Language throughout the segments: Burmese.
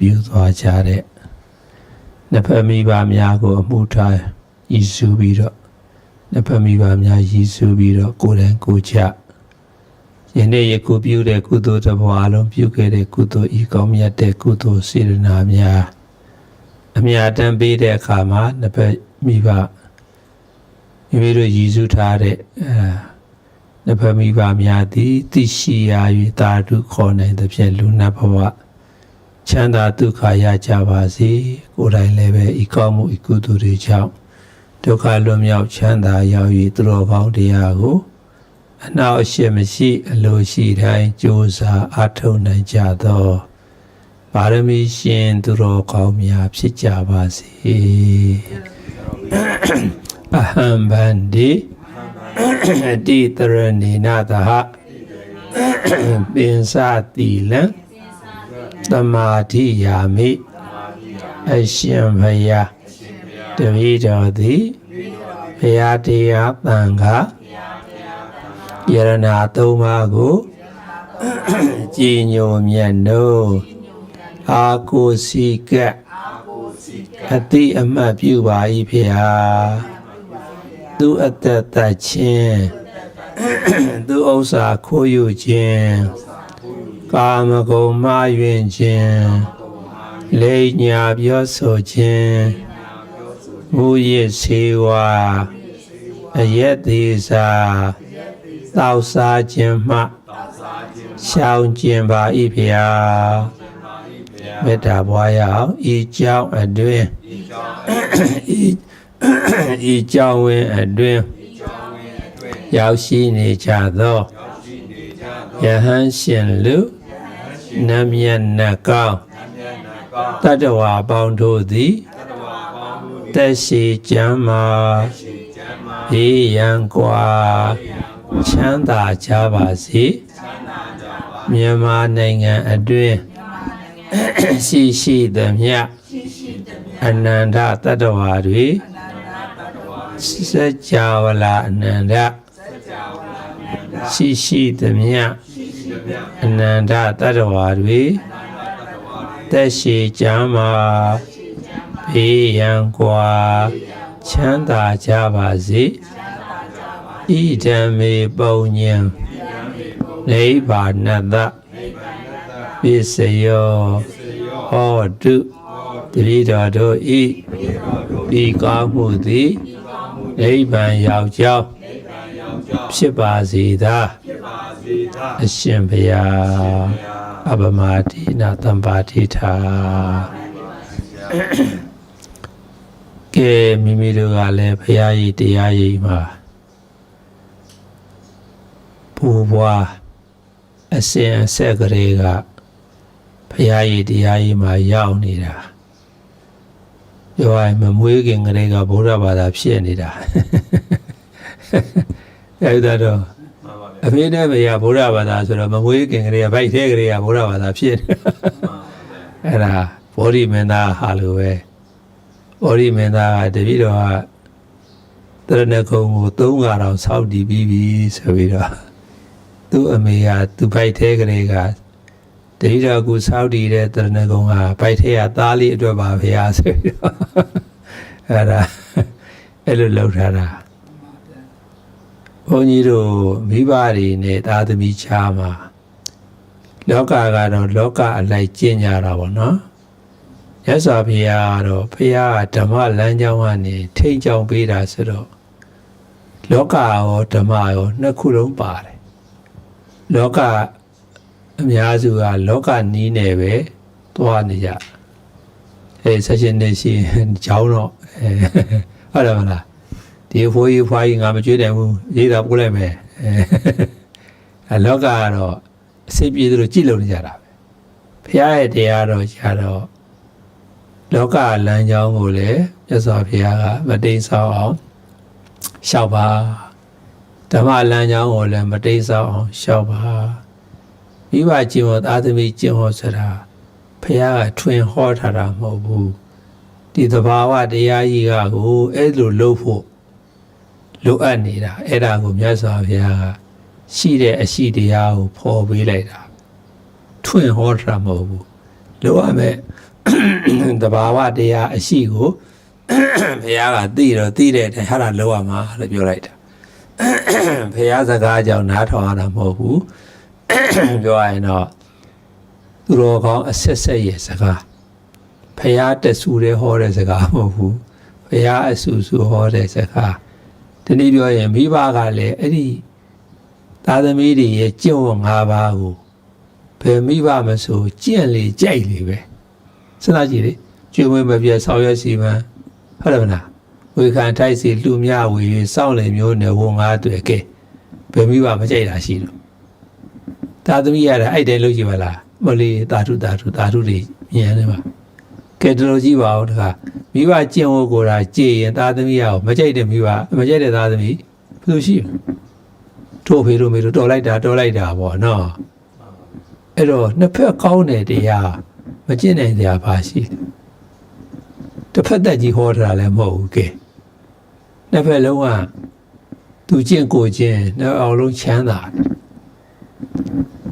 ပြုသွားကြတဲ့နှစ်ဖက်မိဘများကိုအမှုထားရည်စုပြီးတော့နှစ်ဖက်မိဘများရည်စုပြီးတော့ကိုယ်တိုင်ကိုယ်ချယနေ့ယခုပြုတဲ့ကုသိုလ်တစ်ဘဝလုံးပြုခဲ့တဲ့ကုသိုလ်ဤကောင်းမြတ်တဲ့ကုသိုလ်စေတနာများအမြတ်တမ်းပေးတဲ့အခါမှာနှစ်ဖက်မိဘမိမိတို့ရည်စုထားတဲ့အဲနဖမိပါများသည်သိရှိရာ၍တာဓုခေါ်နိုင်သဖြင့်လူနာဘဝ ချမ်းသာဒုက္ခရကြပါစေကိုယ်တိုင်လည်းပဲဤကောင်းမှုဤကုသိုလ်တွေကြောင့်ဒုက္ခလွတ်မြောက်ချမ်းသာရောက်၍သူတော်ကောင်းတရားကိုအနောက်အရှိမရှိ အလိုရှိတိုင်းကြိုးစားအားထုတ်နိုင်ကြသောပါရမီရှင်သူတော်ကောင်းများဖြစ်ကြပါစေအဟံဗန္တိတိတရဏေနသဟပင်စတိလံ သမာဓိယာမိအရှင်ဘုရားတပည့်တော်သည်ဘုရားတရားတန်ခါယရနာသုံးပါးကိုကြည်ညိုမြတ်နိုးအာကိုစီကပ်အတိအမှတ်ပြုပါ၏ဖေဟာသူအတ္တတချင်းသူဥစ္စာခိုးယူခြင်း ကာမဂုဏ်မှားယွင်းခြင်းလိမ်ညာပြောဆိုခြင်းမူရစ်စေဝါအယက်သေးစာတောက်စားခြင်းမှရှောင်ခြင်းပါ၏ဖျားမေတ္တာပွားရအောင်ဤကြောင့်အတွင်ဤဤကြောင့်ဝင်အတွင်ရောက်ရှိနေကြသောယဟန်ရှင်လူ နမြတ်နကောင်းတတဝါပေါင်းတို့သည်တက်ရှိကြမ်းမာဤရန်ကွာချမ်းသာကြပါစေမြန်မာနိုင်ငံအတွင်းရှိရှိသမျှအနန္တတတဝါတွေစัจ java လာအနန္တရှိရှိသမျှ အနန္တတတ္တဝါတွေသက်ရှိကြမှာဘေးရန်ကွာချမ်းသာကြပါစေဣဒံမေပုံညံနိဗ္ဗာနတပစ္စယောဟောတုတတိတော်တို့ဤဤကောင်းမှုသည်နိဗ္ဗာန်ရောက်ကြောင်း ဖြစ်ပါစေသာအရှင်ဘုရားအဘမတိနာတံပါတိထာကဲမိမိတို့ကလည်းဘုရားကြီးတရားကြီးမှာပူပွားအစဉ်အဆက်ကလေးကဘုရားကြီးတရားကြီးမှာရောက်နေတာပြောရရင်မမွေးခင်ကလေးကဗုဒ္ဓဘာသာဖြစ်နေတာ အဲဒါတော့အဖေနဲ့ဘုရားဗုဒ္ဓဘာသာဆိုတော့မမွေးခင်ကလေးကဗိုက်သေးကလေးကဗုဒ္ဓဘာသာဖြစ်နေအဲ့ဒါဘောဓိမင်းသားဟာလိုပဲဘောဓိမင်းသားကတပည့်တော်ကတရဏဂုံကိုသုံးခါတော့စောက်တည်ပြီးပြီဆိုပြီးတော့သူ့အမေကသူ့ဗိုက်သေးကလေးကတတိတော်ကူစောက်တည်တဲ့တရဏဂုံကဗိုက်သေးကသားလေးအတွက်ပါဘုရားဆိုပြီးတော့အဲ့ဒါအဲ့လိုလှုပ်ထားတာ ဘုန်းကြီးတို့မိဘတွေနဲ့သားသမီးချားမှာလောကကတော့လောကအလိုက်ကျင့်ကြတာပေါ့နော်ရသော်ဘုရားကတော့ဘုရားကဓမ္မလမ်းကြောင်းကနေထိန်ကြောင်ပေးတာဆိုတော့လောကရောဓမ္မရောနှစ်ခုလုံးပါတယ်လောကအများစုကလောကနီးနေပဲသွားနေကြအဲဆက်ရှင်နေရှိကြောင်းတော့အဲဟုတ်တယ်မလား ဒီဖိုးကြီးဖွားကြီးငါမကြွေးတယ်ဘူးရေးတာပို့လိုက်မယ်အဲလောကကတော့အစိပ်ပြေသလိုကြည့်လို့နေကြတာပဲဘုရားရဲ့တရားတော်ကြတော့လောကလမ်းကြောင်းကိုလည်းမြတ်စွာဘုရားကမတိမ်ဆောက်အောင်ရှောက်ပါဓမ္မလမ်းကြောင်းကိုလည်းမတိမ်ဆောက်အောင်ရှောက်ပါမိဘကျင့်ဝတ်သားသမီးကျင့်ဝတ်ဆိုတာဘုရားကထွင်ဟောထားတာမဟုတ်ဘူးဒီသဘာဝတရားကြီးကကိုအဲ့လိုလုပ်ဖို့ လိုအပ်နေတာအဲ့ဒါကိုမြတ်စွာဘုရားကရှိတဲ့အရှိတရားကိုဖော်ပေးလိုက်တာထွင်ဟောထားတာမဟုတ်ဘူးလိုအပ်မဲ့တဘာဝတရားအရှိကိုဘုရားကသိတော့သိတဲ့အတိုင်းဟာတာလောက်ရမှာလို့ပြောလိုက်တာဘုရားစကားကြောင့်နားထောင်ရတာမဟုတ်ဘူးပြောရရင်တော့သူတော်ကောင်းအဆက်ဆက်ရဲ့စကားဘုရားတဆူတဲ့ဟောတဲ့စကားမဟုတ်ဘူးဘုရားအဆူဆူဟောတဲ့စကား ဒီနေ့ပြောရင်မိဘကလည်းအဲ့ဒီသာသမီတွေရဲ့ကျင့်ဝတ်၅ပါးကိုဘယ်မိဘမဆိုကျင့်လေကြိုက်လေပဲစဉ်းစားကြည့်လေကျွေးမွေးမပြတ်ဆောင်ရွက်စီမံဟုတ်တယ်မလားဝေခံထိုက်စီလူမြဝေစောင့်လေမျိုးနဲ့ဝန်ငါတွေ့ကဲဘယ်မိဘမကြိုက်တာရှိလို့သာသမီရတာအဲ့တဲလို့ကြည့်ပါလားမလေးတာထုတာထုတာထုတွေမြင်ရတယ်ပါ ကဲတလို့ကြည့်ပါဦးတခါမိဘကျင့်ဝတ်ကိုယ်တာကြည်ရင်သာသမီရကိုမကြိုက်တဲ့မိဘမကြိုက်တဲ့သာသမီဘယ်လိုရှိလဲတို့ဖေတို့မေတို့တော်လိုက်တာတော်လိုက်တာပေါ့နော်အဲ့တော့နှစ်ဖက်ကောင်းတဲ့တရားမကျင့်နိုင်တရားပါရှိတယ်တစ်ဖက်သက်ကြီးဟောတာလည်းမဟုတ်ဘူးကဲနှစ်ဖက်လုံးကသူကျင့်ကိုကျင့်နောက်အောင်လုံးချမ်းသာ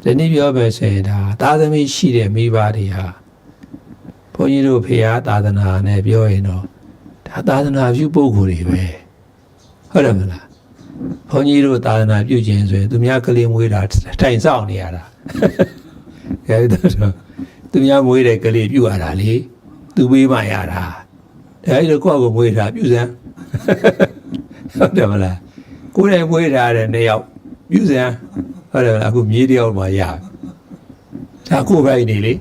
တယ်ဒီနေ့ပြောပဲဆိုရင်ဒါသာသမီရှိတဲ့မိဘတွေဟာ ဘုန်းကြီးတို့ဖေဟာသာသနာနဲ့ပြောရင်တော့ဒါသာသနာပြုပုဂ္ဂိုလ်တွေပဲဟုတ်တယ်မလားဘုန်းကြီးတို့သာသနာပြုခြင်းဆိုရင်သူများကလေးမွေးတာတိုင်ဆောင်နေရတာအဲဒါတော့သူများမွေးတဲ့ကလေးပြုတ်ရတာလေသူပေးမှရတာအဲဒီတော့ကိုယ့်ကိုမွေးတာပြုစမ်းဟုတ်တယ်မလားကိုယ်တိုင်မွေးထားတဲ့နှစ်ယောက်ပြုစမ်းဟုတ်တယ်မလားအခုမြေးတယောက်မှရဒါကိုယ်ပိုင်နေလေ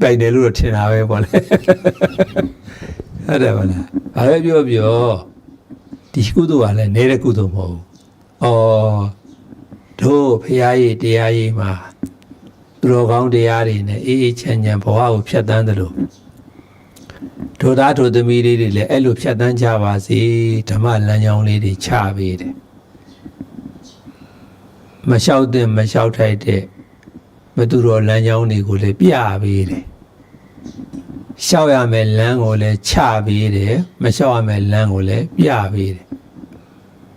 ပိုင်တယ်လို့တော့ထင်တာပဲပေါ့လေဟုတ်တယ်မလားဘာပဲပြောပြောဒီကုသိုလ်ကလည်းနေတဲ့ကုသိုလ်မဟုတ်ဘူးဩတို့ဖရာကြီးတရားကြီးမှာသူတော်ကောင်းတရားတွေနဲ့အေးအေးချမ်းချမ်းဘဝကိုဖြတ်သန်းတယ်လို့တို့သားတို့သမီးလေးတွေလည်းအဲ့လိုဖြတ်သန်းကြပါစေဓမ္မလမ်းကြောင်းလေးတွေချပေးတယ်မလျှောက်တဲ့မလျှောက်ထိုက်တဲ့မသူတော်လမ်းကြောင်းတွေကိုလည်းပြပေးတယ် လျှောက်ရမယ်လမ်းကိုလည်းချပေးတယ်မလျှောက်ရမယ်လမ်းကိုလည်းပြပေးတယ်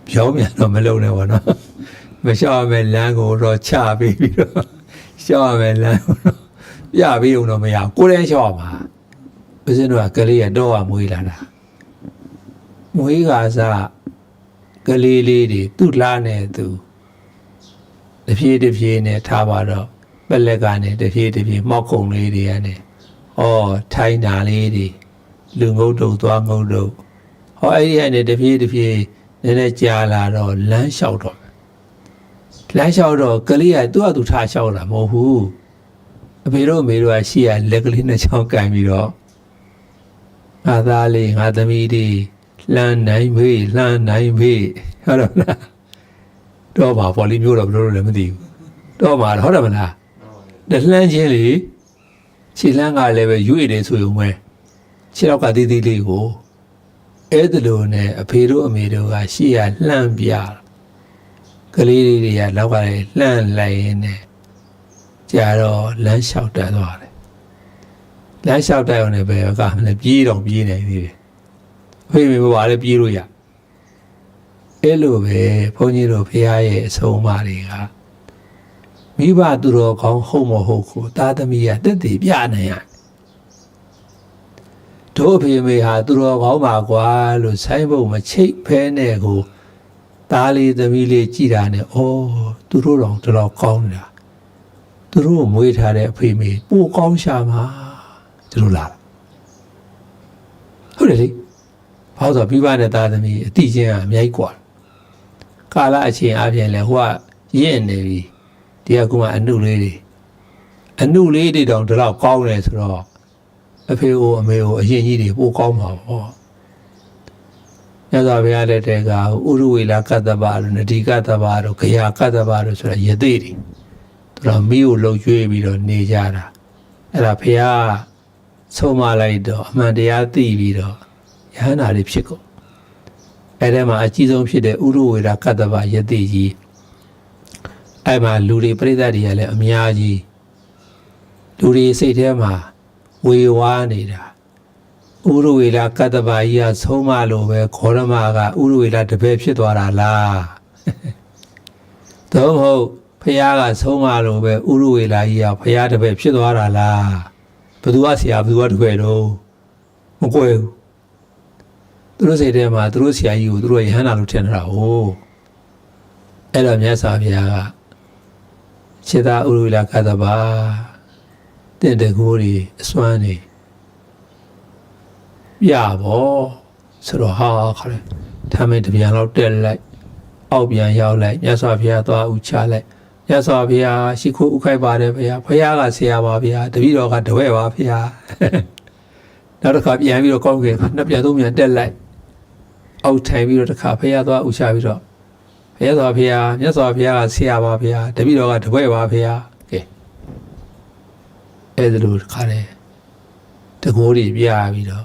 ပြောမြန်တော့မလုံးနဲ့ဘောနော်မလျှောက်ရမယ်လမ်းကိုတော့ချပေးပြီးတော့လျှောက်ရမယ်လမ်းကိုတော့ပြပေးအောင်တော့မရဘူးကိုယ်လည်းလျှောက်ရမှာဦးဇင်းတို့ကကလေးရတော့မွေးလာတာမွေးကစားကလေးလေးတွေသူ့လားနဲ့သူတဖြည်းတဖြည်းနဲ့ထားပါတော့ပက်လက်ကနေတဖြည်းတဖြည်းမောက်ခုံလေးတွေကနေ ဩထိုင်းတာလေးတွေလူငုတ်တုတ်သွားငုတ်တုတ်ဟောအဲ့ဒီကနေတဖြည်းတဖြည်းနည်းနည်းကြာလာတော့လမ်းလျှောက်တော့လမ်းလျှောက်တော့ကလေးကသူ့အတူထားလျှောက်တာမဟုတ်ဘူးအဖေတို့အမေတို့ကရှေ့ကလက်ကလေးနဲ့ချောင်းကန်ပြီးတော့ငါသားလေးငါသမီးလေးလှမ်းနိုင်မေးလှမ်းနိုင်မေးဟုတ်တော့လားတော့ပါပေါ်လီမျိုးတော့ဘယ်လိုလဲမသိဘူးတော့ပါဟုတ်တယ်မလားတလှမ်းချင်းလေ ခြေလှမ်းကလည်းပဲရွေ့တယ်ဆိုရုံပဲခြေတော့ကသေးသေးလေးကိုအဲ့ဒါလိုနဲ့အဖေတို့အမေတို့ကရှေ့ကလှမ်းပြကလေးလေးတွေကနောက်ကလည်းလှမ်းလိုက်ရင်းနဲ့ကြာတော့လမ်းလျှောက်တက်သွားတယ်လမ်းလျှောက်တက်အောင်လည်းပဲကမလဲပြေးတော့ပြေးနေသေးတယ်ဖေးမေဘွားလည်းပြေးလို့ရအဲ့လိုပဲဘုန်းကြီးတို့ဖះရဲ့အဆုံးအမတွေက မိဘသူတော်ကောင်းဟုတ်မဟုတ်ကိုသာသမီးကတက်တည်ပြနိုင်ရတို့အဖေမေဟာသူတော်ကောင်းပါကွာလို့ဆိုင်းဖို့မချိတ်ဖဲနဲ့ကိုသားလေးသမီးလေးကြည်တာနဲ့ဩသူတို့တော်တော်ကောင်းနေတာသူတို့ကိုမွေးထားတဲ့အဖေမေပိုကောင်းရှာမှာသူတို့လာဟုတ်တယ်လေဘာလို့ဆိုပြီးပါတဲ့သားသမီးအတိချင်းကအများကြီးกว่าကာလအချိန်အပြင်လဲဟိုကရင့်နေပြီ ဒီကကုမအနုလေးတွေအနုလေးတွေတောင်ဒီလောက်ကောင်းတယ်ဆိုတော့အဖေကိုအမေကိုအရင်ကြီးတွေပိုကောင်းမှာပေါ့ညဇာဘုရားလက်ထက်ကဥရဝေလာကတ္တဗတို့နဒီကတ္တဗတို့ခရာကတ္တဗတို့ဆိုတာယသိတွေသူတို့မိကိုလှုပ်ကျွေးပြီးတော့နေကြတာအဲ့ဒါဘုရားဆုံးမလိုက်တော့အမှန်တရားသိပြီးတော့ယဟန္တာတွေဖြစ်ကုန်အဲ့ဒီမှာအကြီးဆုံးဖြစ်တဲ့ဥရဝေဒကတ္တဗယတိကြီး အဲ့မှာလူတွေပြိဿတွေကလည်းအများကြီးလူတွေစိတ်ထဲမှာဝေဝါးနေတာဥရဝေဒကတ္တဗကြီးကဆုံးမလို့ပဲခောရမကဥရဝေဒတပည့်ဖြစ်သွားတာလားသို့မဟုတ်ဖះကဆုံးမလို့ပဲဥရဝေဒကြီးကဖះတပည့်ဖြစ်သွားတာလားဘသူကဆရာဘသူကတပည့်တော့မကွယ်ဘူးသူတို့စိတ်ထဲမှာသူတို့ဆရာကြီးကိုသူတို့ရဟန္တာလို့ထင်တာဟိုအဲ့တော့မြတ်စွာဘုရားက ခြေသာဥရဝေဒကတ္တဗတင့်တကူတွေအစွမ်းတွေပြဘောဆိုတော့ဟာခါလေထမင်းတပြန်လောက်တက်လိုက် အောက်ပြန်ရောက်လိုက်မြတ်စွာဘုရားသွားဥချလိုက်မြတ်စွာဘုရားရှိခိုးဥခိုက်ပါတယ်ဘုရားဘုရားကဆရာပါဘုရားတပည့်တော်ကတပည့်ပါဘုရားနောက်တစ်ခါပြန်ပြီးတော့ကောင်းကင်နှစ်ပြန်သုံးပြန်တက်လိုက်အောက်ထိုင်ပြီးတော့တစ်ခါဘုရားသွားဥချပြီးတော့ ဘုရားစွာဘုရားမြတ်စွာဘုရားကဆရာပါဘုရားတပည့်တော်ကတပည့်ပါဘုရားကဲအဲ့ဒါလိုတစ်ခါလေတကိုးတွေပြပြီးတော့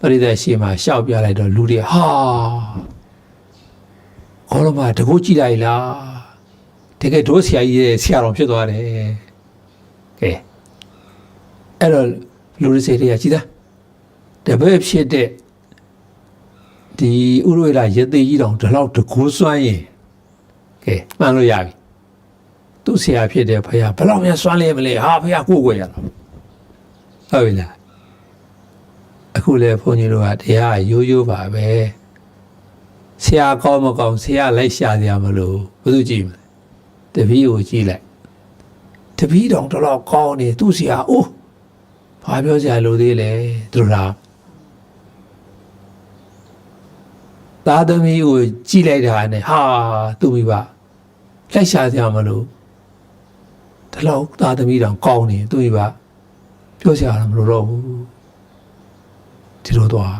ပရိသတ်ရှိမှရှောက်ပြလိုက်တော့လူတွေဟာခေါ်တော့မှတကိုးကြည့်လိုက်လားတကယ်တို့ဆရာကြီးရဲ့ဆရာတော်ဖြစ်သွားတယ်ကဲအဲ့တော့လူတွေစိတ်တွေကကြည်သားတပည့်ဖြစ်တဲ့ ဒီဥရဝေလာရသေးကြီးတောင်ဒီလောက်တကိုးစွမ်းရင်ကဲမှန်လို့ရပြီသူ့ဆရာဖြစ်တဲ့ဖခင်ဘယ်လောက်များစွမ်းလဲမလဲဟာဖခင်ကိုယ်ကိုယ်ရတော့ဟုတ်ပြီလားအခုလေဘုန်းကြီးတို့ကတရားရိုးရိုးပါပဲဆရာကောင်းမကောင်းဆရာလိုက်ရှာကြမလို့ဘယ်သူကြည့်မလဲတပည့်ကိုကြည့်လိုက်တပည့်တော်တော်တော်ကောင်းနေသူ့ဆရာအိုးဘာပြောစရာလိုသေးလဲသူလား သားသမီးကိုကြည့်လိုက်တာနဲ့ဟာသူ့မိဘလိုက်ရှာကြမလို့ဒီလောက်သားသမီးတောင်ကောင်းနေသူ့မိဘပြောစရာမလိုတော့ဘူးဒီလိုသွား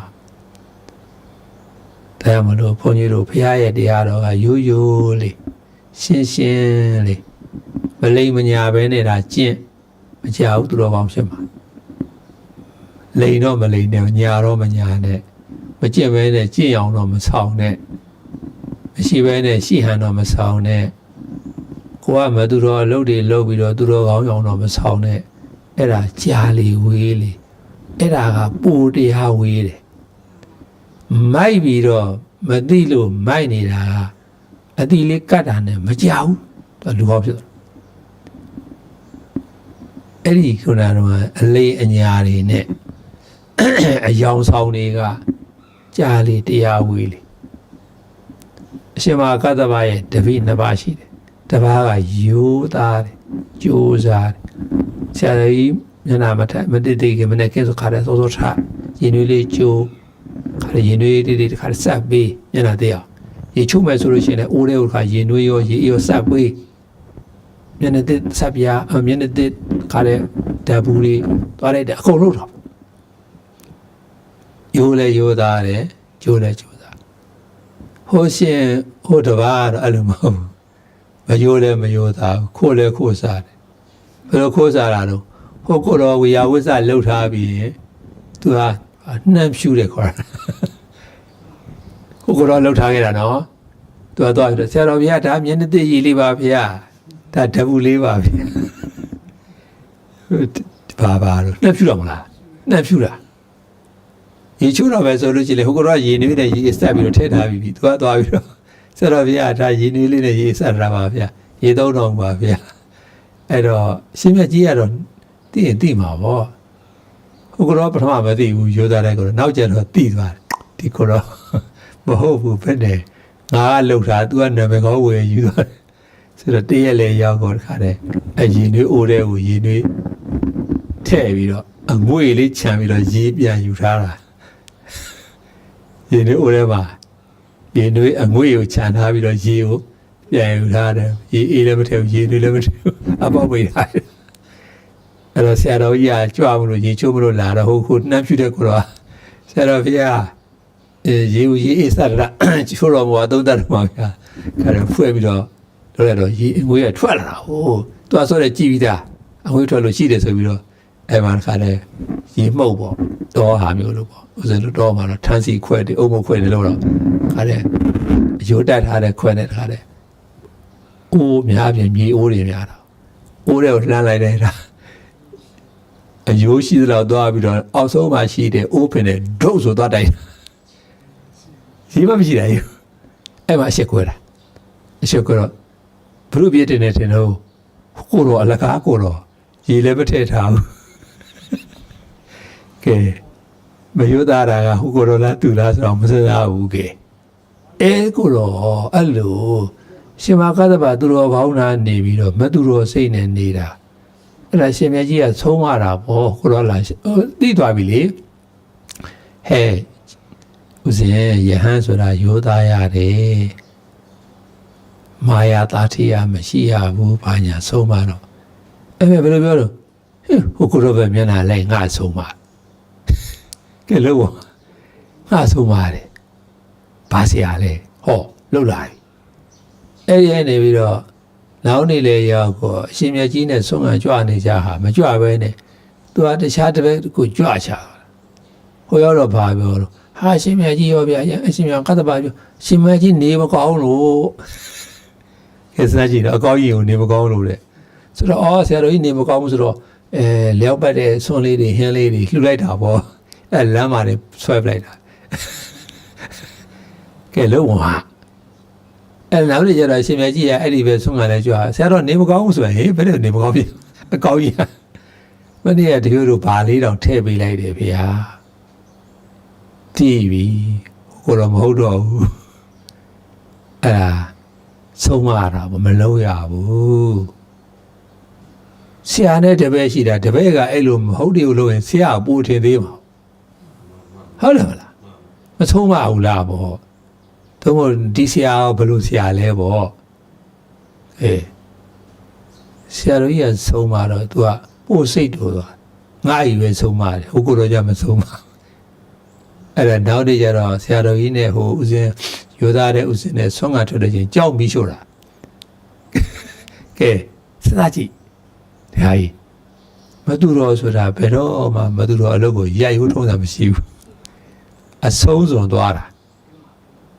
တရားမလို့ဘုန်းကြီးတို့ဖရာရဲ့တရားတော်ကရိုးရိုးလေးရှင်းရှင်းလေးမလိမ့်မညာပဲနေတာကျင့်မကြောက်သူတော်ကောင်းဖြစ်မှာလိန်တော့မလိန်နဲ့ညာတော့မညာနဲ့ မကျင့်ပဲနဲ့ကျင့်အောင်တော့မဆောင်နဲ့မရှိပဲနဲ့ရှိဟန်တော့မဆောင်နဲ့ကိုကမသူတော်အလုပ်တွေလုပ်ပြီးတော့သူတော်ကောင်းအောင်တော့မဆောင်နဲ့အဲ့ဒါကြားလေဝေးလေအဲ့ဒါကပူတရားဝေးတယ်မိုက်ပြီးတော့မသိလို့မိုက်နေတာကအတိလေးကတ်တာနဲ့မကြောက်ဘူးသူကလူဟောက်ဖြစ်သွားအဲ့ဒီခုနကတော့အလေးအညာတွေနဲ့အယောင်ဆောင်တွေက ကြာလေတရားဝေးလေအရှင်မကတ္တဗရဲ့တပိနှစ်ပါးရှိတယ်တစ်ပါးကရိုးသားတယ်ကြိုးစားတယ်ဆရာကြီးမျက်နှာမထမတိတိကမနဲ့ကင်းဆိုခါတဲ့စောစောထရင်တွေးလေးကျိုးခါတဲ့ရင်တွေးလေးတွေတခါဆက်ပေးမျက်နှာသေးအောင်ရေချုပ်မယ်ဆိုလို့ရှိရင်လည်းအိုးတဲ့ခါရင်တွေးရောရေရောဆက်ပေးမျက်နှာတစ်ဆက်ပြအမျက်နှာတစ်ခါတဲ့ဓာဘူးလေးသွားလိုက်တဲ့အကုန်လုံးတော့ ရိုးလဲရိုးသားတယ်ကျိုးလဲကျိုးသားဟိုရှင်ဟိုတပါးတော့အဲ့လိုမဟုတ်ဘူးမရိုးလဲမရိုးသားဘူးခိုးလဲခိုးစားတယ်ဘယ်လိုခိုးစားတာတော့ဟိုကိုတော့ဝေယဝိဇ္ဇလှုပ်ထားပြီးရင်သူကနှမ်းဖြူတယ်ခေါ်တာဟိုကိုတော့လှုပ်ထားခဲ့တာနော်သူကသွားပြီးတော့ဆရာတော်ဘုရားဒါမျက်နှာသိရည်လေးပါဘုရားဒါဓဘူးလေးပါဘုရားဘာဘာတော့နှမ်းဖြူတော့မလားနှမ်းဖြူတာ ရေချိုးတော့ပဲဆိုလို့ရှိရင်ဟိုကိုတော့ရေနွေးနဲ့ရေဆက်ပြီးတော့ထည့်ထားပြီးပြီသူကသွားပြီးတော့ဆရာတော်ဘုရားဒါရေနွေးလေးနဲ့ရေဆက်ထားပါဗျာရေသုံးတော်ပါဗျာအဲ့တော့ရှင်မြတ်ကြီးကတော့သိရင်သိမှာပေါ့ဟိုကတော့ပထမမသိဘူးရိုးသားတဲ့ကတော့နောက်ကျတော့သိသွားတယ်ဒီကိုတော့မဟုတ်ဘူးဘယ်နဲ့ငါကလှုပ်တာ तू ကနာမည်ကောင်းဝယ်ယူသွားတယ်ဆိုတော့တည့်ရက်လေရောက်တော့တခါတည်းအရင်တွေးအိုးတဲ့ကိုရင်တွေးထည့်ပြီးတော့အငွေလေးခြံပြီးတော့ရေးပြန်ယူထားတာ ရင်တွေးအိုးတဲ့မှာရင်တွေးအငွေကိုခြံထားပြီးတော့ရေကိုပြန်ယူထားတယ်ရေအေးလည်းမထည့်ဘူးရေတွေးလည်းမထည့်ဘူးအပေါက်ပိတ်ထားတယ်အဲ့တော့ဆရာတော်ကြီးကကြွမလို့ရေချိုးမလို့လာတော့ဟိုခုနှမ်းဖြူတဲ့ကိုတော့ဆရာတော်ဖေကအဲရေဦးရေအေးစရချိုးတော်ဘုရားသုံးတတ်မှာဗျာခါတော့ဖွဲ့ပြီးတော့တော့ရတော့ရေငွေရထွက်လာတာဟိုသူကဆိုတဲ့ကြည်ပြီးသားအငွေထွက်လို့ရှိတယ်ဆိုပြီးတော့ အဲ့မှာခါတဲ့ရေမှုတ်ပေါ့တော့ဟာမျိုးလို့ပေါ့ဥစဉ်လို့တော့မှာတော့ထန်းစီခွဲတယ်အုံမခွဲတယ်လို့တော့ခါတဲ့အယိုးတက်ထားတဲ့ခွဲနဲ့ခါတဲ့အိုးများပြင်မြေအိုးတွေများတာအိုးတွေကိုလှမ်းလိုက်တဲ့ဒါအယိုးရှိသလောက်သွားပြီးတော့အောက်ဆုံးမှာရှိတဲ့အိုးဖင်နဲ့ဒုတ်ဆိုသွားတိုက်တာရှိမမရှိတာယူအဲ့မှာအရှက်ခွဲတာအရှက်ခွဲတော့ဘုရုပြည့်တင်နေတယ်တော့ကိုတော့အလကားကိုတော့ရေလည်းမထည့်ထားဘူး ကဲမယုသားတာကဟိုကိုတော့လားသူလားဆိုတော့မစစားဘူးကဲအဲကိုတော့အဲ့လိုရှင်မကသဗ္ဗသူတော်ကောင်းနာနေပြီးတော့မသူတော်စိတ်နဲ့နေတာအဲ့ဒါရှင်မြတ်ကြီးကဆုံးမတာပေါ့ကိုတော့လားဟိုသိသွားပြီလေဟဲ့ဦးဇင်းယဟန်ဆိုတာယောသားရတယ်မာယာတာတိယမရှိရဘူးဘာညာဆုံးမတော့အဲ့ဘယ်လိုပြောတော့ဟိုကိုတော့ပဲမျက်နှာလိုက်ငါဆုံးမ ကဲလို့ငါဆုံးမတယ်ဘာစရာလဲဟောလှုပ်လာပြီအဲ့ဒီကနေပြီးတော့နောက်နေလေရောက်ကိုအရှင်မြတ်ကြီးနဲ့ဆုံးခံကြွနေကြဟာမကြွပဲနဲ့သူကတခြားတစ်ဘက်ကိုကြွချတာဟိုရောက်တော့ဘာပြောလို့ဟာအရှင်မြတ်ကြီးရောဗျာအရှင်မြတ်ကတ္တပါပြောရှင်မြတ်ကြီးနေမကောင်းလို့ကဲစားကြည့်တော့အကောင်းကြီးကိုနေမကောင်းလို့တဲ့ဆိုတော့အော်ဆရာတော်ကြီးနေမကောင်းဘူးဆိုတော့အဲလျောက်ပတ်တဲ့ဆွန်လေးတွေဟင်းလေးတွေလှူလိုက်တာပေါ့ အဲလမ်းမှာနေဆွဲပလိုက်တာကဲလုံးဝအဲနောက်နေ့ကျတော့ရှင်မြတ်ကြီးကအဲ့ဒီပဲဆုံးခံလဲကြွားဆရာတော်နေမကောင်းဘူးဆိုရင်ဟေးဘယ်လိုနေမကောင်းပြီအကောင်းကြီးမနေ့ကတကယ်လို့ဘာလေးတောင်ထည့်ပေးလိုက်တယ်ဗျာတည်ပြီကိုတော့မဟုတ်တော့ဘူးအဲ့ဒါဆုံးမတာမလုံးရဘူးဆရာနဲ့တပည့်ရှိတာတပည့်ကအဲ့လိုမဟုတ်တယ်လို့ရင်ဆရာကပူထင်သေးမှာ ဟုတ်တယ်မလားမဆုံးမဘူးလားဗောသို့မဟုတ်ဒီဆရာကဘယ်လိုဆရာလဲဗောအေးဆရာတို့ကြီးကဆုံးမတော့ तू ကပို့စိတ်တို့သွားငါ့အီပဲဆုံးမတယ်ဟိုကိုတော့ကြမဆုံးမအဲ့ဒါနောက်နေ့ကျတော့ဆရာတော်ကြီးနဲ့ဟိုဦးစင်းယောသားတဲ့ဦးစင်းနဲ့ဆွမ်းကထွက်တဲ့ချင်းကြောက်ပြီးရှို့တာကဲစဉ်းစားကြည့်ဒါကြီးမတူတော်ဆိုတာဘယ်တော့မှမတူတော်အလုပ်ကိုရိုက်ဟုတ်ထုံးတာမရှိဘူး အဆုံးစွန်သွားတာ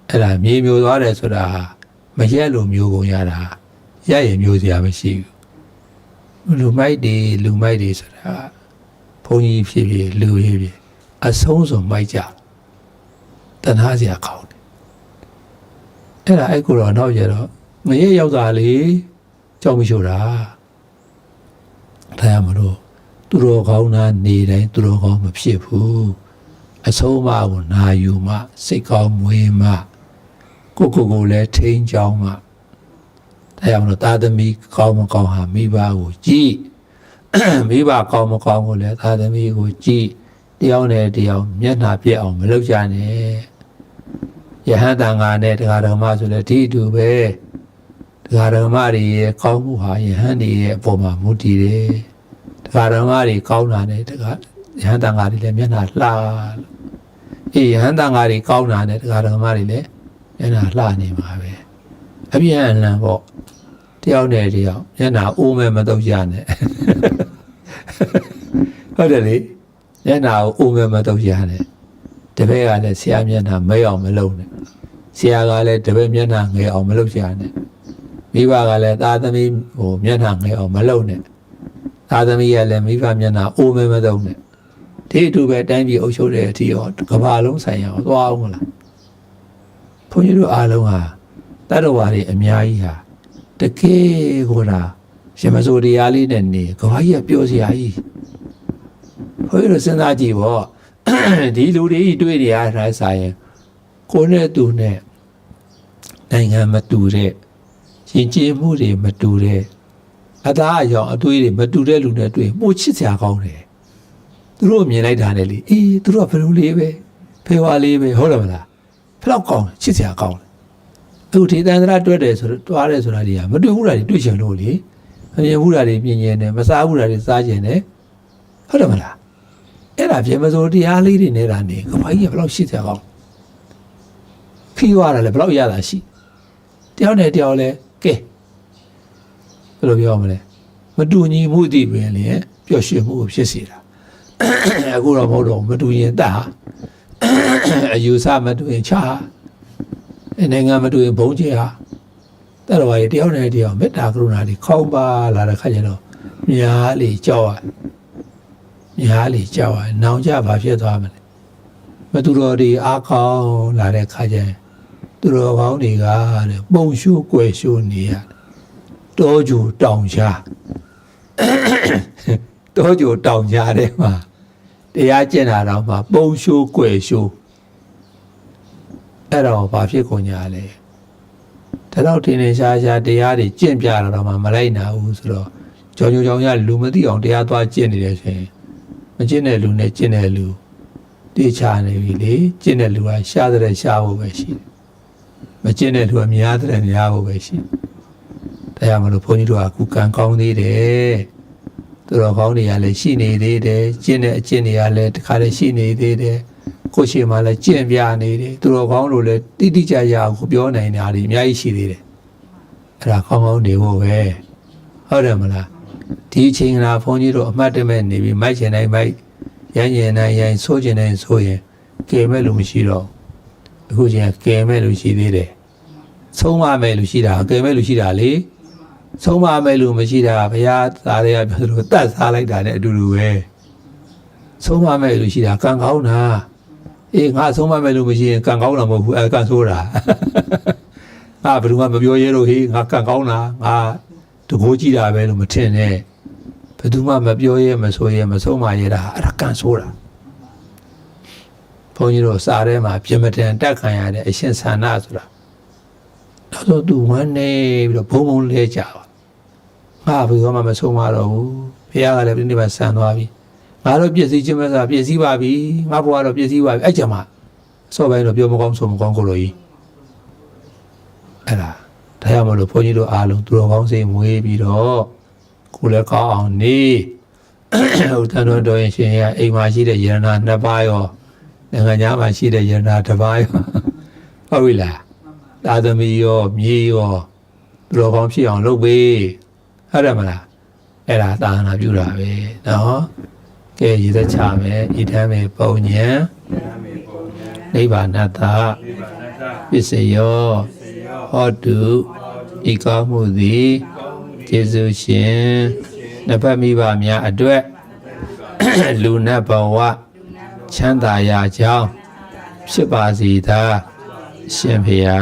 အဲ့ဒါမြေမျိုးသွားတယ်ဆိုတာမရက်လို့မျိုးကုန်ရတာရက်ရင်မျိုးစရာမရှိဘူးလူမိုက်တွေလူမိုက်တွေဆိုတာဘုန်းကြီးဖြစ်ဖြစ်လူဖြစ်ဖြစ်အဆုံးစွန်မိုက်ကြတနာစရာကောင်းတယ်အဲ့ဒါအဲ့ကိုတော့နောက်ရတော့ငရဲရောက်တာလေကြောက်မရှိတာဒါရမလို့သူတော်ကောင်းနာနေတိုင်းသူတော်ကောင်းမဖြစ်ဘူး အဆုံးအမကိုနာယူမှစိတ်ကောင်းမွေးမှကိုကိုကိုလည်းထိန်းချောင်းမှဒါကြောင့်လို့သာသမီကောင်းမကောင်းဟာမိဘကိုကြည့်မိဘကောင်းမကောင်းကိုလည်းသာသမီကိုကြည့်တယောက်နဲ့တယောက်မျက်နှာပြက်အောင်မလုပ်ကြနဲ့ယဟန်တန်ဃာနဲ့တရားဓမ္မဆိုလည်းဒီအတူပဲတရားဓမ္မတွေရဲ့ကောင်းမှုဟာယဟန်တွေရဲ့အပေါ်မှာမူတည်တယ်တရားဓမ္မတွေကောင်းတာနဲ့တရားယဟန်တန်ဃာတွေလည်းမျက်နှာလှ အေးယဟန်တန်ဃာတွေကောင်းတာနဲ့တရားဓမ္မတွေလည်းမျက်နှာလှနေမှာပဲအပြန်အလှန်ပေါ့တယောက်နဲ့တယောက်မျက်နှာအိုးမဲမတော့ကြနဲ့ဟုတ်တယ်လေမျက်နှာကိုအိုးမဲမတော့ကြနဲ့တပည့်ကလည်းဆရာမျက်နှာမဲအောင်မလုပ်နဲ့ဆရာကလည်းတပည့်မျက်နှာငယ်အောင်မလုပ်ကြနဲ့မိဘကလည်းသားသမီးဟိုမျက်နှာငယ်အောင်မလုပ်နဲ့သားသမီးကလည်းမိဘမျက်နှာအိုးမဲမတော့နဲ့ ဒီအတူပဲတိုင်းပြည်အုပ်ချုပ်တဲ့အထိရောကဘာလုံးဆိုင်ရအောင်သွားအောင်လားဘုန်းကြီးတို့အားလုံးဟာတတ္တဝါတွေအများကြီးဟာတကယ်ကိုလားရှင်မစိုးတရားလေးနဲ့နေကဘာကြီးကပြောစရာကြီးဘုန်းကြီးတို့စဉ်းစားကြည့်ပေါ့ဒီလူတွေကြီးတွေ့နေရတာဆိုင်ရင်ကိုယ်နဲ့သူနဲ့နိုင်ငံမတူတဲ့ရင်ကျေးမှုတွေမတူတဲ့အသားအယောင်အသွေးတွေမတူတဲ့လူနဲ့တွေ့မှုချစ်စရာကောင်းတယ် သူတို့မြင်လိုက်တာနဲ့လေအေးသူတို့ကဘယ်လိုလေးပဲဖေဝါလေးပဲဟုတ်တယ်မလားဖလောက်ကောင်းချစ်စရာကောင်းတယ်အခုဒေသန္တရတွေ့တယ်ဆိုတော့တွားတယ်ဆိုတာတွေကမတွေ့ဘူးလားတွေတွေ့ချင်လို့လေမမြင်ဘူးလားတွေမြင်ကျင်တယ်မစားဘူးလားတွေစားကျင်တယ်ဟုတ်တယ်မလားအဲ့ဒါပြင်မစိုးတရားလေးတွေနေတာနေကဘာကြီးကဘယ်လောက်ရှိတယ်ကောင်းခီးသွားတယ်လေဘယ်လောက်ရတာရှိတယောက်နဲ့တယောက်လဲကဲဘယ်လိုပြောမလဲမတူညီမှုတည်ပင်လေပျော်ရွှင်မှုကိုဖြစ်စေတာ အခုတော့မဟုတ်တော့ဘူးမတူရင်တတ်ဟာအယူဆမတူရင်ချာအဲနိုင်ငံမတူရင်ဘုံကျဟာတဲ့တော်ဘာကြီးတယောက်နဲ့တယောက်မေတ္တာကရုဏာတွေခေါင်းပါလာတဲ့ခါကျတော့များလေကြောက်ရများလေကြောက်ရနောင်ကြဘာဖြစ်သွားမလဲမတူတော်ဒီအားကောင်းလာတဲ့ခါကျရင်သူတော်ကောင်းတွေကတဲ့ပုံရှုွယ်ရှုနေရတယ်တောကြူတောင်ရှားတောကြိုတောင်ကြားထဲမှာ တရားကျင့်တာတော့မှပုံရှိုးကွယ်ရှိုးအဲ့တော့ဘာဖြစ်ကုန်ကြလဲဒါတော့ထင်နေရှားရှားတရားတွေကျင့်ပြတာတော့မှမလိုက်နာဘူးဆိုတော့ကြောင်ကြောင်ကြောင်ရလူမသိအောင်တရားသွားကျင့်နေတယ်ဆိုရင်မကျင့်တဲ့လူနဲ့ကျင့်တဲ့လူတေချာနေပြီလေကျင့်တဲ့လူကရှားတဲ့ရှားဖို့ပဲရှိတယ်မကျင့်တဲ့လူကများတဲ့များဖို့ပဲရှိတယ်တရားမလို့ဘုန်းကြီးတို့ကအခုကံကောင်းသေးတယ် သူတော်ကောင်းတွေကလည်းရှိနေသေးတယ်ကျင့်တဲ့အကျင့်တွေကလည်းတခါလည်းရှိနေသေးတယ်ကိုယ်ရှိမှလည်းကျင့်ပြနေတယ်သူတော်ကောင်းတို့လည်းတိတိကျကျကိုပြောနိုင်တာတွေအများကြီးရှိသေးတယ်အဲ့ဒါကောင်းကောင်းနေဖို့ပဲဟုတ်တယ်မလားဒီအချိန်ကလာဘုန်းကြီးတို့အမှတ်တမဲ့နေပြီးမိုက်ချင်တိုင်းမိုက်ရမ်းကျင်တိုင်းရမ်းဆိုးကျင်တိုင်းဆိုးရင်ကယ်မဲ့လူမရှိတော့အခုချိန်ကကယ်မဲ့လူရှိသေးတယ်ဆုံးမမဲ့လူရှိတာကယ်မဲ့လူရှိတာလေ ဆုံးမမဲ့လူမရှိတာဘုရားသားတွေကပြောသလိုတတ်စားလိုက်တာနဲ့အတူတူပဲဆုံးမမဲ့လူရှိတာကံကောင်းတာအေးငါဆုံးမမဲ့လူမရှိရင်ကံကောင်းတာမဟုတ်ဘူးအဲကံဆိုးတာငါဘယ်သူမှမပြောရဲလို့ဟေးငါကံကောင်းတာငါတကိုးကြည့်တာပဲလို့မထင်နဲ့ဘယ်သူမှမပြောရဲမဆိုရဲမဆုံးမရဲတာအဲ့ဒါကံဆိုးတာဘုန်းကြီးတို့စာထဲမှာပြမတန်တက်ခံရတဲ့အရှင်ဆန္ဒဆိုတာနောက် ဆုံးသူဝမ်းနေပြီးတော့ဘုံဘုံလဲကြပါငါဘယ်တော့မှမဆုံးမတော့ဘူးဘုရားကလည်းဒီနေ့မှဆန်သွားပြီငါတော့ပြည့်စည်ခြင်းမစားပြည့်စည်ပါပြီငါဘဝတော့ပြည့်စည်ပါပြီအဲ့ကြမှာအစောပိုင်းတော့ပြောမကောင်းဆိုမကောင်းကိုလိုကြီးအဲ့ဒါဒါရမလို့ဘုန်းကြီးတို့အားလုံးသူတော်ကောင်းစိတ်မွေးပြီးတော့ကိုယ်လည်းကောင်းအောင်နေဟုတ်တန်တော်တော်ရင်ရှင်ရအိမ်မှာရှိတဲ့ယရနာနှစ်ပါးရောနိုင်ငံသားမှာရှိတဲ့ယရနာတစ်ပါးရောဟုတ်ပြီလား သာသမီရောမြေရောသူတော်ကောင်းဖြစ်အောင်လုပ်ပေးဟုတ်တယ်မလားအဲ့ဒါသာသနာပြုတာပဲနော်ကဲရည်သက်ချမယ်ဤထမ်းမယ်ပုံညံနိဗ္ဗာန်တ္တပစ္စယောဟောတုဤကောင်းမှုသည်ကျေးဇူးရှင်နှစ်ဖက်မိဘများအတွက်လူနတ်ဘဝချမ်းသာရာကြောင်းဖြစ်ပါစေသာ ရှင်ဖေဟာ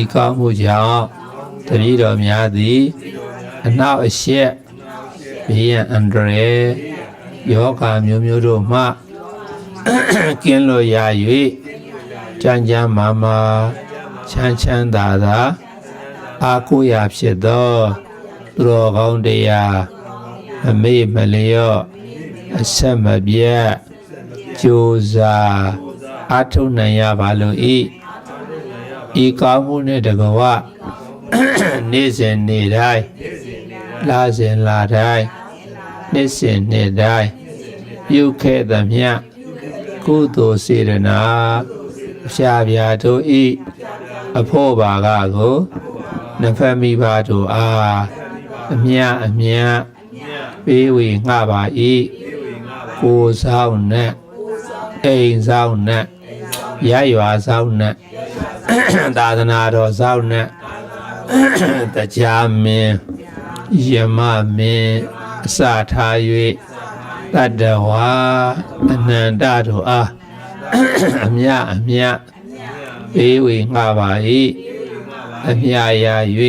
ဤကောင်းမှုကြောင့်တပည့်တော်များသည်အနောက်အရှက်ဘေးရန်အန္တရာယ်ယောဂမျိုးမျိုးတို့မှကင်းလို့ရ၍ကြမ်းကြမ်းမာမာချမ်းချမ်းသာသာအာကိုရာဖြစ်သောသူတော်ကောင်းတရားအမေ့မလျော့အဆက်မပြတ်ကြိုးစားအားထုတ်နိုင်ရပါလို့ဤ ဤကောင်းမှုနဲ့တကဝနေ့စဉ်နေ့တိုင်းလာစဉ်လာတိုင်းနေ့စဉ်နေ့တိုင်းပြုခဲ့သမျှကုသိုလ်စေရနာဖြာဖြာတို့ဤအဖို့ပါကကိုနှစ်ဖက်မိဘတို့အားအမြအမြပေးဝေငှပါဤကိုယ်ဆောင်နဲ့အိမ်ဆောင်နဲ့ရရွာဆောင်နဲ့ သာသနာတော်ဆောင်နဲ့တရားမင်းယမမင်းအစထား၍တတ္တဝါအနန္တတို့အားအမြအမြဘေးဝေငှပါ၏အမြရာ၍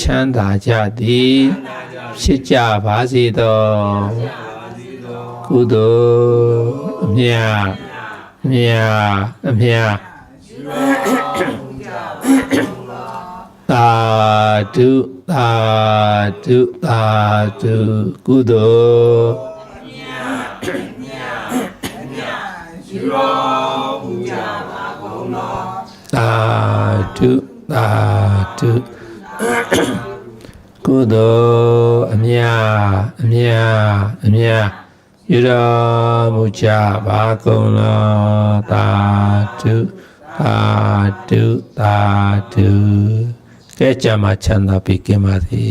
ချမ်းသာကြသည်ဖြစ်ကြပါစေသောကုသိုလ်အမြအမြအမြ သာဓုသာဓုသာဓုကုသိုလ်သာဓုသာဓုကုသိုလ်အမြအမြအမြယူတော်မူကြပါကုန်လောသာဓု သာဓုသာဓုကဲကြမှာချမ်းသာပြီကင်းပါစေ